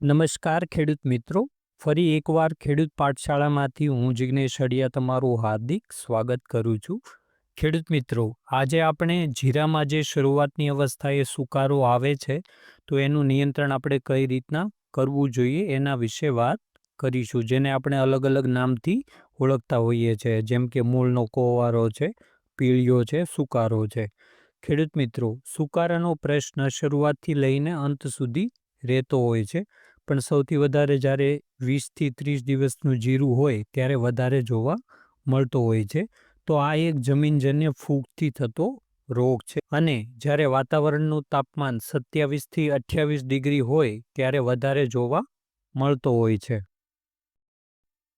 નમસ્કાર ખેડૂત મિત્રો. ફરી એકવાર ખેડૂત પાઠશાળામાંથી હું જિગ્નેશ અડિયા તમારું હાર્દિક સ્વાગત કરું છું. ખેડૂત મિત્રો, આજે આપણે જીરામાં જે શરૂઆતની અવસ્થાએ સુકારો આવે છે, તો એનું નિયંત્રણ આપણે કઈ રીતના કરવું જોઈએ એના વિશે વાત કરીશું. જેને આપણે અલગ અલગ નામથી ઓળખતા હોઈએ છીએ જેમ કે મૂળનો કોવારો છે પીળીઓ છે, સુકારો છે. ખેડૂત મિત્રો, સુકારાનો પ્રશ્ન શરૂઆતથી લઈને અંત સુધી રહેતો હોય છે. પણ સૌથી વધારે જ્યારે વીસથી ત્રીસ દિવસનું જીરું હોય, ત્યારે વધારે જોવા મળતો હોય છે. તો આ એક જમીનજન્ય ફૂગથી થતો રોગ છે. અને જ્યારે વાતાવરણનું તાપમાન સત્યાવીસથી અઠ્યાવીસ ડિગ્રી હોય, ત્યારે વધારે જોવા મળતો હોય છે.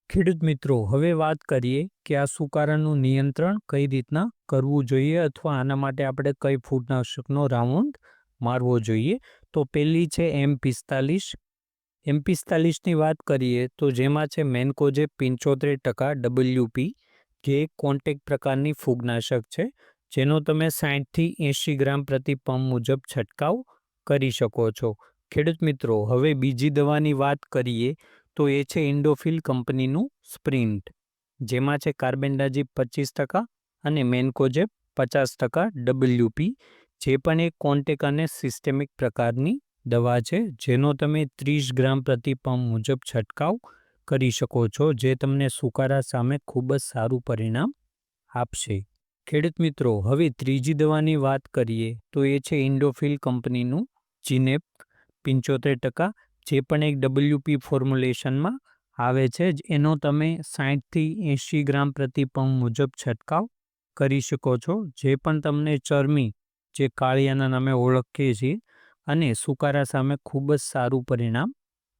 ખેડૂત મિત્રો, હવે વાત કરીએ કે આ સુકારાનું નિયંત્રણ કઈ રીતના કરવું જોઈએ અથવા આના માટે આપણે કઈ ફૂગનાશકનો રાઉન્ડ મારવો જોઈએ. તો પહેલી છે એમ પિસ્તાલીસ એમ પિસ્તાલીસની વાત કરીએ તો જેમાં છે મેનકોજે પંચોતેર ટકા ડબલ્યુપી જે એક કોન્ટેક્ટ પ્રકારની ફૂગનાશક છે, જેનો તમે સાઠથી એંશી ગ્રામ પ્રતિ પંપ મુજબ છંટકાવ કરી શકો છો. ખેડૂત મિત્રો, હવે બીજી દવાની વાત કરીએ તો એ છે ઇન્ડોફિલ કંપનીનું સ્પ્રિન્ટ, જેમાં છે કાર્બેન્ડાજી પચીસ ટકા અને મેનકોજેપ પચાસ ટકા ડબલ્યુપી જે પણ એક કોન્ટેક અને સિસ્ટેમિક પ્રકારની દવા છે, જેનો તમે ત્રીસ ગ્રામ પ્રતિ પંપ મુજબ છંટકાવ કરી શકો છો, જે તમને સુકારા સામે ખૂબ જ સારું પરિણામ આપશે. ખેડૂત મિત્રો, હવે ત્રીજી દવાની વાત કરીએ, તો એ છે ઇન્ડોફિલ કંપનીનું જીનેપ પંચોતેર ટકા, જે પણ એક ડબલ્યુપી ફોર્મ્યુલેશનમાં આવે છે એનો તમે સાઠથી એંશી ગ્રામ પ્રતિ પંપ મુજબ છંટકાવ કરી શકો છો, જે પણ તમને ચરમી, જે કાળિયાના નામે ઓળખીએ છીએ અને સુકારા સામે ખૂબ જ સારું પરિણામ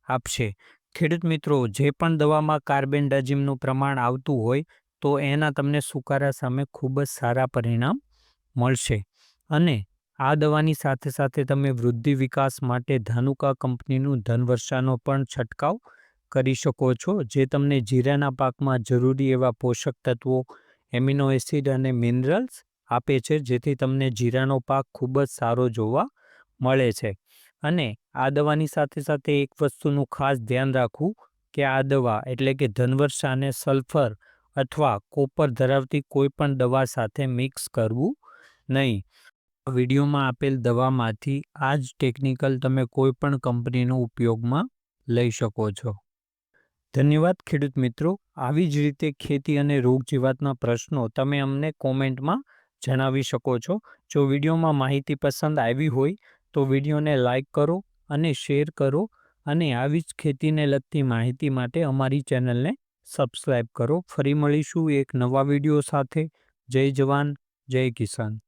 આપશે. ખેડૂત મિત્રો, જે પણ દવામાં કાર્બેન્ડાજિમનું પ્રમાણ આવતું હોય, તો એના તમને સુકારા સામે ખૂબ જ સારા પરિણામ મળશે. અને આ દવાની સાથે સાથે તમે વૃદ્ધિ વિકાસ માટે ધાનુકા કંપનીનું ધનવર્ષાનો પણ છંટકાવ કરી શકો છો, જે તમને જીરાના પાકમાં જરૂરી એવા પોષક તત્વો, એમિનો એસિડ અને મિનરલ્સ આપે છે, જેથી તમને જીરાનો પાક ખૂબ જ સારો જોવા મળે છે. અને આ દવાની સાથે સાથે એક વસ્તુનું ખાસ ધ્યાન રાખવું કે આ દવા એટલે કે ધનવર્ષાને સલ્ફર અથવા કોપર ધરાવતી કોઈ પણ દવા સાથે મિક્સ કરવું નહીં. વિડીયોમાં આપેલ દવામાંથી આ જ ટેકનિકલ તમે કોઈ પણ કંપનીનો ઉપયોગમાં લઈ શકો છો. ધન્યવાદ ખેડૂત મિત્રો. આવી જ રીતે ખેતી અને રોગ જીવાતના પ્રશ્નો તમે અમને કોમેન્ટમાં જણાવી શકો છો. જો વિડીયોમાં માહિતી પસંદ આવી હોય તો વિડીયોને લાઇક કરો અને શેર કરો અને આવી જ ખેતીને લગતી માહિતી માટે અમારી ચેનલને સબસ્ક્રાઈબ કરો. ફરી મળીશું એક નવા વીડિયો સાથે. જય જવાન, જય કિસાન.